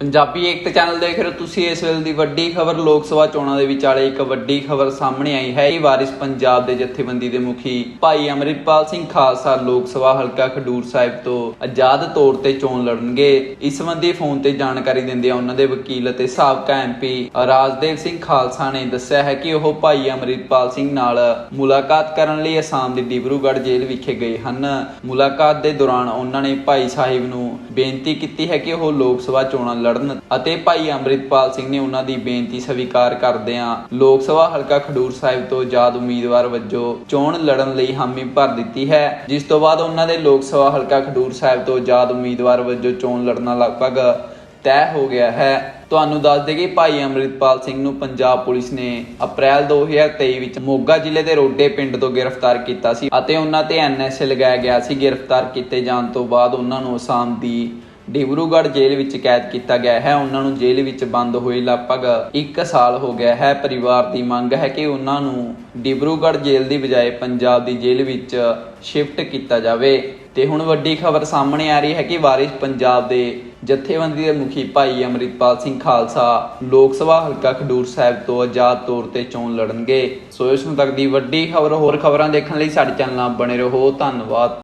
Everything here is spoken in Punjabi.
ਪੰਜਾਬੀ ਏਕਤਾ ਚੈਨਲ ਦੇਖ ਰਹੇ ਹੋ ਤੁਸੀਂ, ਇਸ ਵੇਲੇ ਦੀ ਵੱਡੀ ਖਬਰ ਲੋਕ ਸਭਾ ਚੋਣਾਂ ਦੇ ਵਿਚਾਲੇ ਇੱਕ ਵੱਡੀ ਖਬਰ ਸਾਹਮਣੇ ਆਈ ਹੈ। ਇਹ ਵਾਰਿਸ ਪੰਜਾਬ ਦੇ ਜਥੇਬੰਦੀ ਦੇ ਮੁਖੀ ਭਾਈ ਅਮਰਿਤਪਾਲ ਸਿੰਘ ਖਾਲਸਾ ਲੋਕ ਸਭਾ ਹਲਕਾ ਖਡੂਰ ਸਾਹਿਬ ਤੋਂ ਆਜ਼ਾਦ ਤੌਰ ਤੇ ਚੋਣ ਲੜਨਗੇ। ਇਸ ਸੰਬੰਧੀ ਫੋਨ ਤੇ ਜਾਣਕਾਰੀ ਦਿੰਦਿਆਂ ਉਹਨਾਂ ਦੇ ਵਕੀਲ ਅਤੇ ਸਾਬਕਾ ਐਮਪੀ ਰਾਜਦੇਵ ਸਿੰਘ ਖਾਲਸਾ ਨੇ ਦੱਸਿਆ ਹੈ ਕਿ ਉਹ ਭਾਈ ਅਮਰਿਤਪਾਲ ਸਿੰਘ ਨਾਲ ਮੁਲਾਕਾਤ ਕਰਨ ਲਈ ਅਸਾਮ ਦੇ ਡਿਬਰੂਗੜ੍ਹ ਜੇਲ੍ਹ ਵਿਖੇ ਗਏ ਹਨ। ਮੁਲਾਕਾਤ ਦੇ ਦੌਰਾਨ ਉਹਨਾਂ ਨੇ ਭਾਈ ਸਾਹਿਬ ਨੂੰ ਬੇਨਤੀ ਕੀਤੀ ਹੈ ਕਿ ਉਹ ਲੋਕ ਸਭਾ ਚੋਣਾਂ ਲੜਨ ਅਤੇ ਭਾਈ ਅੰਮ੍ਰਿਤਪਾਲ ਸਿੰਘ ਨੇ ਉਹਨਾਂ ਦੀ ਬੇਨਤੀ ਸਵੀਕਾਰ ਕਰਦਿਆਂ ਲੋਕ ਸਭਾ ਹਲਕਾ ਖਡੂਰ ਸਾਹਿਬ ਤੋਂ ਆਜ਼ਾਦ ਉਮੀਦਵਾਰ ਵਜੋਂ ਚੋਣ ਲੜਨ ਲਈ ਹਾਮੀ ਭਰ ਦਿੱਤੀ ਹੈ, ਜਿਸ ਤੋਂ ਬਾਅਦ ਉਹਨਾਂ ਦੇ ਲੋਕ ਸਭਾ ਹਲਕਾ ਖਡੂਰ ਸਾਹਿਬ ਤੋਂ ਆਜ਼ਾਦ ਉਮੀਦਵਾਰ ਵਜੋਂ ਚੋਣ ਲੜਨਾ ਲਗਭਗ ਤੈਅ ਹੋ ਗਿਆ ਹੈ। ਤੁਹਾਨੂੰ ਦੱਸ ਦੇ ਕਿ ਭਾਈ ਅੰਮ੍ਰਿਤਪਾਲ ਸਿੰਘ ਨੂੰ ਪੰਜਾਬ ਪੁਲਿਸ ਨੇ ਅਪ੍ਰੈਲ 2023 ਵਿੱਚ ਮੋਗਾ ਜ਼ਿਲ੍ਹੇ ਦੇ ਰੋਡੇ ਪਿੰਡ ਤੋਂ ਗ੍ਰਿਫਤਾਰ ਕੀਤਾ ਸੀ ਅਤੇ ਉਹਨਾਂ ਤੇ ਐਨਐਸਏ ਲਗਾਇਆ ਗਿਆ ਸੀ। ਗ੍ਰਿਫਤਾਰ ਕੀਤੇ ਜਾਣ ਤੋਂ ਬਾਅਦ ਉਹਨਾਂ ਨੂੰ ਅਸਾਮ ਦੀ ਡਿਬਰੂਗੜ੍ਹ ਜੇਲ੍ਹ ਵਿੱਚ ਕੈਦ ਕੀਤਾ ਗਿਆ ਹੈ। ਉਹਨਾਂ ਨੂੰ ਜੇਲ੍ਹ ਵਿੱਚ ਬੰਦ ਹੋਏ ਲਗਭਗ 1 ਸਾਲ ਹੋ ਗਿਆ ਹੈ। ਪਰਿਵਾਰ ਦੀ ਮੰਗ ਹੈ ਕਿ ਉਹਨਾਂ ਨੂੰ ਡਿਬਰੂਗੜ੍ਹ ਜੇਲ੍ਹ ਦੀ ਬਜਾਏ ਪੰਜਾਬ ਦੀ ਜੇਲ੍ਹ ਵਿੱਚ ਸ਼ਿਫਟ ਕੀਤਾ ਜਾਵੇ। ਤੇ ਹੁਣ ਵੱਡੀ ਖਬਰ ਸਾਹਮਣੇ ਆ ਰਹੀ ਹੈ ਕਿ ਵਾਰਿਸ ਪੰਜਾਬ ਦੇ ਜਥੇਬੰਦੀ ਦੇ ਮੁਖੀ ਭਾਈ ਅਮਰਿਤਪਾਲ ਸਿੰਘ ਖਾਲਸਾ ਲੋਕ ਸਭਾ ਹਲਕਾ ਖਡੂਰ ਸਾਹਿਬ ਤੋਂ ਆਜ਼ਾਦ ਤੌਰ ਤੇ ਚੋਣ ਲੜਨਗੇ। ਸੋ ਇਸ ਨੂੰ ਤੱਕ ਦੀ ਵੱਡੀ ਖਬਰ, ਹੋਰ ਖਬਰਾਂ ਦੇਖਣ ਲਈ ਸਾਡੇ ਚੈਨਲ ਨਾਲ ਬਣੇ ਰਹੋ। ਧੰਨਵਾਦ।